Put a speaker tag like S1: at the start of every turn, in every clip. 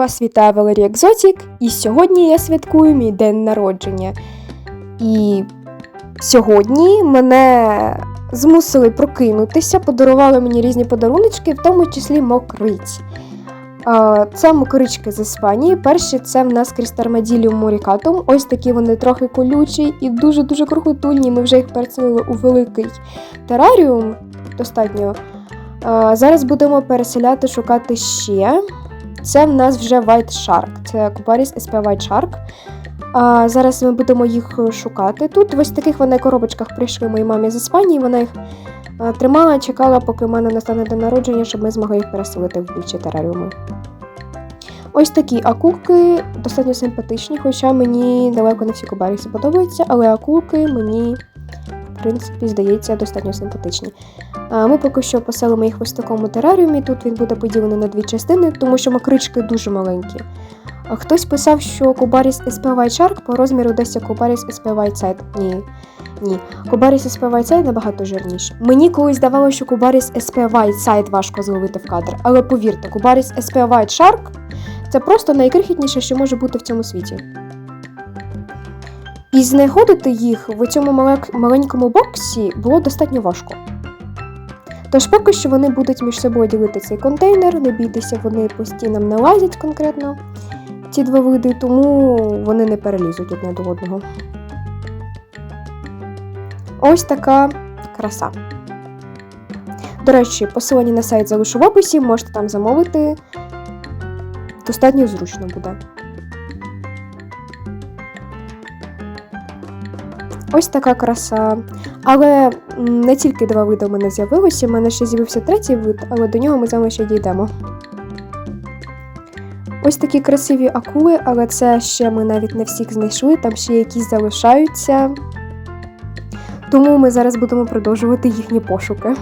S1: Вас вітає Валерія Екзотік, і сьогодні я святкую мій день народження. І сьогодні мене змусили прокинутися, подарували мені різні подаруночки, в тому числі мокриць. Це мокрички з Іспанії. Перші це в нас Крістармаділіум морікатум. Ось такі вони трохи колючі і дуже-дуже крохотульні. Ми вже їх переселили у великий тераріум. Достатньо. Зараз будемо переселяти, шукати ще. Це в нас вже White Shark. Це Купаріс SP White Shark. А, зараз ми будемо їх шукати. Тут ось таких вони коробочках прийшли моїй мамі з Іспанії. Вона їх тримала, чекала, поки в мене настане день народження, щоб ми змогли їх переселити в більші тераріуми. Ось такі акулки достатньо симпатичні, хоча мені далеко не всі кубаріси подобаються, але акулки мені, принципі, здається, достатньо симпатичні. Ми поки що поселимо їх в ось такому тераріумі. Тут він буде поділений на дві частини, тому що макрички дуже маленькі. Хтось писав, що Кубаріс SP White Shark по розміру десь як Кубаріс SP White Side. Ні. Ні. Кубаріс SP White Side набагато жирніший. Мені колись здавалося, що Кубаріс SP White Side важко зловити в кадр, але повірте, Кубаріс SP White Shark це просто найкрихітніше, що може бути в цьому світі. І знаходити їх в цьому маленькому боксі було достатньо важко. Тож поки що вони будуть між собою ділити цей контейнер, не бійтеся, вони по стінам не лазять конкретно ці два види, тому вони не перелізуть одне до одного. Ось така краса. До речі, посилання на сайт залишу в описі, можете там замовити. Достатньо зручно буде. Ось така краса. Але не тільки два види у мене з'явилося, у мене ще з'явився третій вид, але до нього ми з вами ще дійдемо. Ось такі красиві акули, але це ще ми навіть не всіх знайшли, там ще якісь залишаються. Тому ми зараз будемо продовжувати їхні пошуки.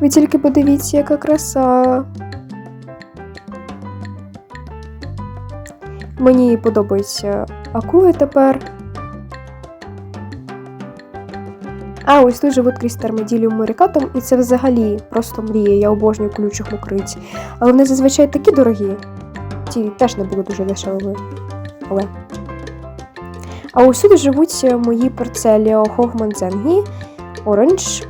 S1: Ви тільки подивіться, яка краса. Мені подобаються акули тепер. А ось тут живуть крістармеділіум морікатом, і це взагалі просто мрія. Я обожнюю колючих мокриць. Але вони зазвичай такі дорогі. Ті теж не були дуже дешевими. Але. А усюди живуть мої парцелі Хогманзенгі, Оранж.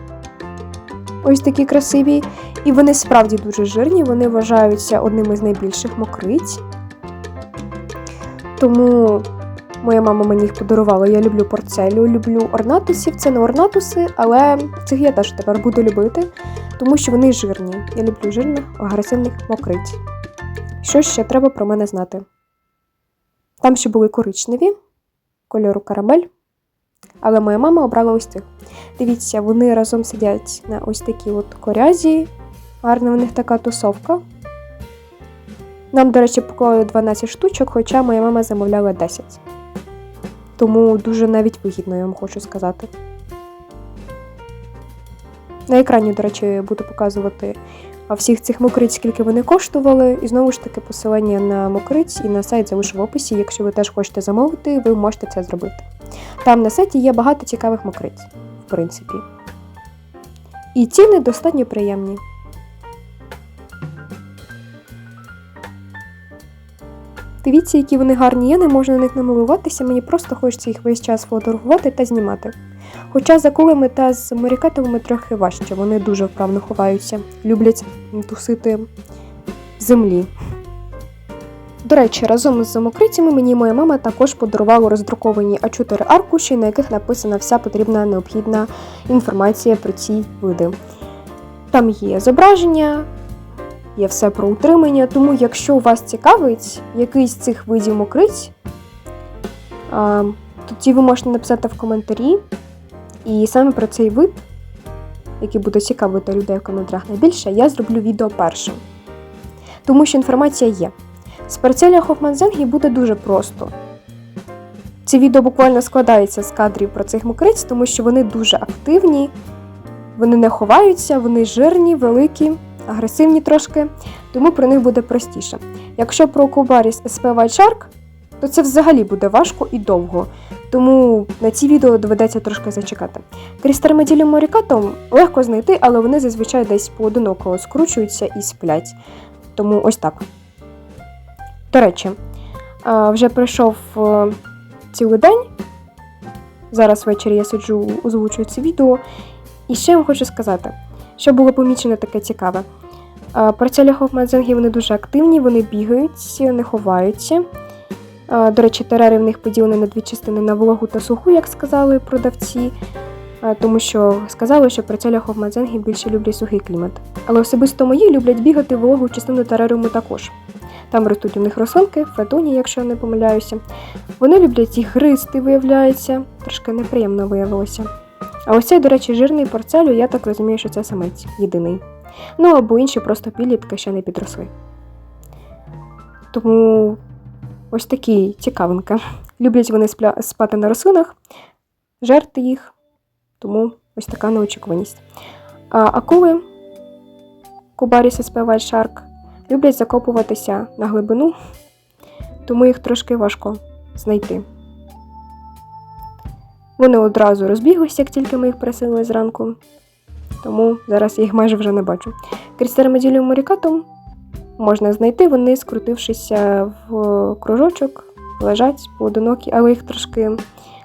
S1: Ось такі красиві. І вони справді дуже жирні, вони вважаються одними з найбільших мокриць. Тому Моя мама мені їх подарувала. Я люблю порцелю, люблю орнатусів. Це не орнатуси, але цих я теж тепер буду любити, тому що вони жирні. Я люблю жирних, агресивних мокриць. Що ще треба про мене знати? Там ще були коричневі, кольору карамель. Але моя мама обрала ось цих. Дивіться, вони разом сидять на ось такій от корязі. Гарна в них така тусовка. Нам, до речі, поклали 12 штучок, хоча моя мама замовляла 10. Тому дуже навіть вигідно, я вам хочу сказати. На екрані, до речі, я буду показувати всіх цих мокриць, скільки вони коштували. І знову ж таки, посилання на мокриць і на сайт залишу в описі. Якщо ви теж хочете замовити, ви можете це зробити. Там на сайті є багато цікавих мокриць, в принципі. І ціни достатньо приємні. Дивіться, які вони гарні, я не можу на них намилуватися, мені просто хочеться їх весь час фотографувати та знімати. Хоча за кулами та з морікатовими трохи важче, вони дуже вправно ховаються, люблять тусити в землі. До речі, разом з замокрицями мені моя мама також подарувала роздруковані А4 аркуші, на яких написана вся потрібна необхідна інформація про ці види. Там є зображення, є все про утримання. Тому, якщо вас цікавить якийсь з цих видів мокриць, тоді ви можете написати в коментарі. І саме про цей вид, який буде цікавити людей в коментарях найбільше, я зроблю відео першим. Тому що інформація є. З парцеля Хофманзенгі буде дуже просто. Це відео буквально складається з кадрів про цих мокриць, тому що вони дуже активні, вони не ховаються, вони жирні, великі агресивні трошки, тому про них буде простіше. Якщо про Кубаріс SP White Shark, то це взагалі буде важко і довго. Тому на ці відео доведеться трошки зачекати. Крістермеділі морікатом легко знайти, але вони зазвичай десь поодиноко скручуються і сплять. Тому ось так. До речі, вже пройшов е, цілий день. Зараз ввечері я сиджу, озвучую це відео. І ще вам хочу сказати, що було помічено таке цікаве. А, Порцелі хофмадзенги вони дуже активні, вони бігають, не ховаються. До речі, терари в них поділені на дві частини на вологу та суху, як сказали продавці. Тому що сказали, що порцеля хофмадзенги більше люблять сухий клімат. Але особисто мої люблять бігати вологу частину тераріуму також. Там ростуть у них рослинки, фетоні, якщо я не помиляюся. Вони люблять їх гризти, виявляється. Трошки неприємно виявилося. А ось цей, до речі, жирний порцелю, я так розумію, що це самець єдиний. Ну або інші просто підлітки ще не підросли. Тому ось такі цікавинка. Люблять вони спати на рослинах, жерти їх. Тому ось така неочікуваність. А акули Кубаріс SP White Shark люблять закопуватися на глибину, тому їх трошки важко знайти. Вони одразу розбіглися, як тільки ми їх просили зранку, тому зараз я їх майже вже не бачу. Крістермеділію морікатум можна знайти, вони, скрутившися в кружочок, лежать поодинокі, але їх трошки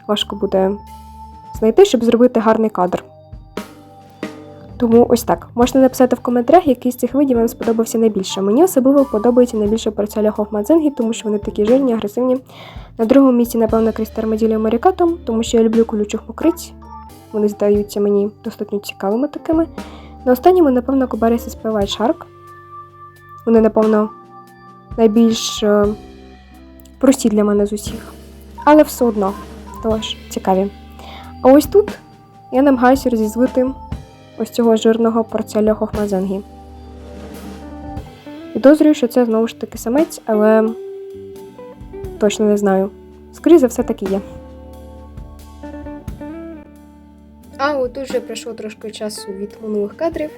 S1: важко буде знайти, щоб зробити гарний кадр. Тому ось так. Можна написати в коментарях, який з цих видів вам сподобався найбільше. Мені особливо подобається найбільше порцеля Хофмадзенгі, тому що вони такі жирні, агресивні. На другому місці, напевно, Крістермеділія Марікатом, тому що я люблю колючих мокриць. Вони здаються мені достатньо цікавими такими. На останньому, напевно, Кубаріс SP White Shark. Вони, напевно, найбільш е, прості для мене з усіх. Але все одно теж цікаві. А ось тут я намагаюся розізвити ось цього жирного порцеля Хохмазенгі. Підозрюю, що це знову ж таки самець, але точно не знаю. Скоріше за все так і є. А от уже пройшло трошки часу від минулих кадрів.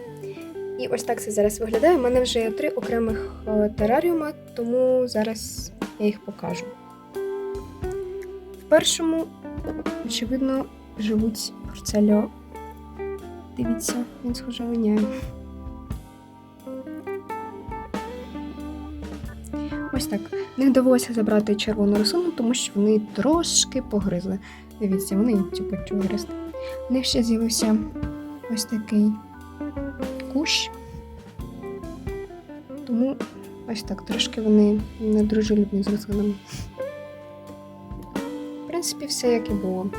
S1: І ось так це зараз виглядає. У мене вже є три окремих е, тераріума, тому зараз я їх покажу. В першому, очевидно, живуть порцельо. Дивіться, він схоже воняє. Ось так. В них довелося забрати червону рослину, тому що вони трошки погризли. Дивіться, вони тюпать гризти. В них ще з'явився ось такий кущ. Тому ось так трошки вони недружелюбні з рослинами. В принципі, все як і було.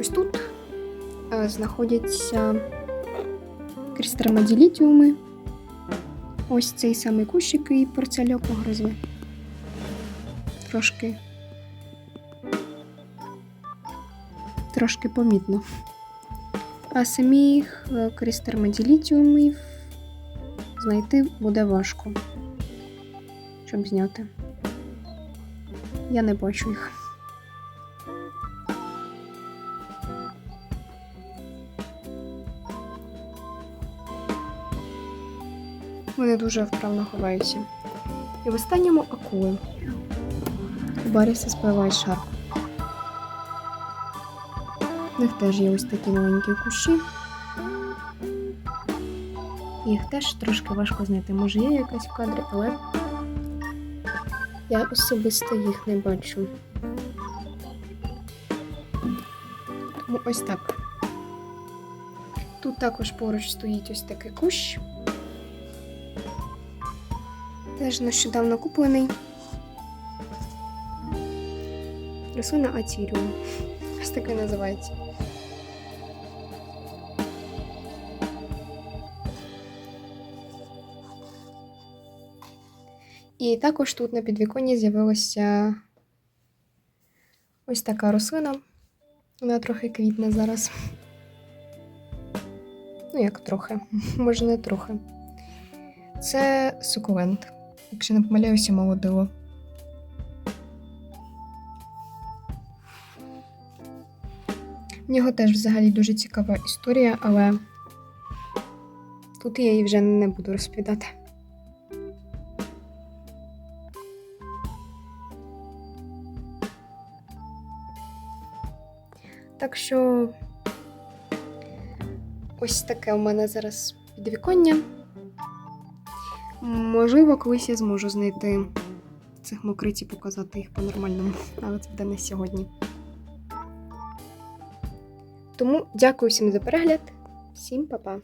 S1: Ось тут знаходяться крістермаділітіуми. Ось цей самий кущ, який порцельо погризли. Трошки. Трошки помітно. А самих е, крістермаділітіумів знайти буде важко, щоб зняти. Я не бачу їх. Вони дуже вправно ховаються. І в останньому акули. Баріса спливає шар. В них теж є ось такі маленькі кущі. Їх теж трошки важко знайти. Може є якась в кадрі, але я особисто їх не бачу. Тому ось так. Тут також поруч стоїть ось такий кущ. Теж нещодавно куплений. Рослина Атіріум. Ось таке називається. І також тут на підвіконні з'явилася ось така рослина. Вона трохи квітне зараз. Ну, як трохи, може не трохи. Це сукулент, якщо не помиляюся, молодило. В нього теж взагалі дуже цікава історія, але тут я її вже не буду розповідати. Так що ось таке у мене зараз підвіконня. Можливо, колись я зможу знайти цих мокриць і показати їх по-нормальному, але це буде не сьогодні. Тому дякую всім за перегляд. Всім па-па!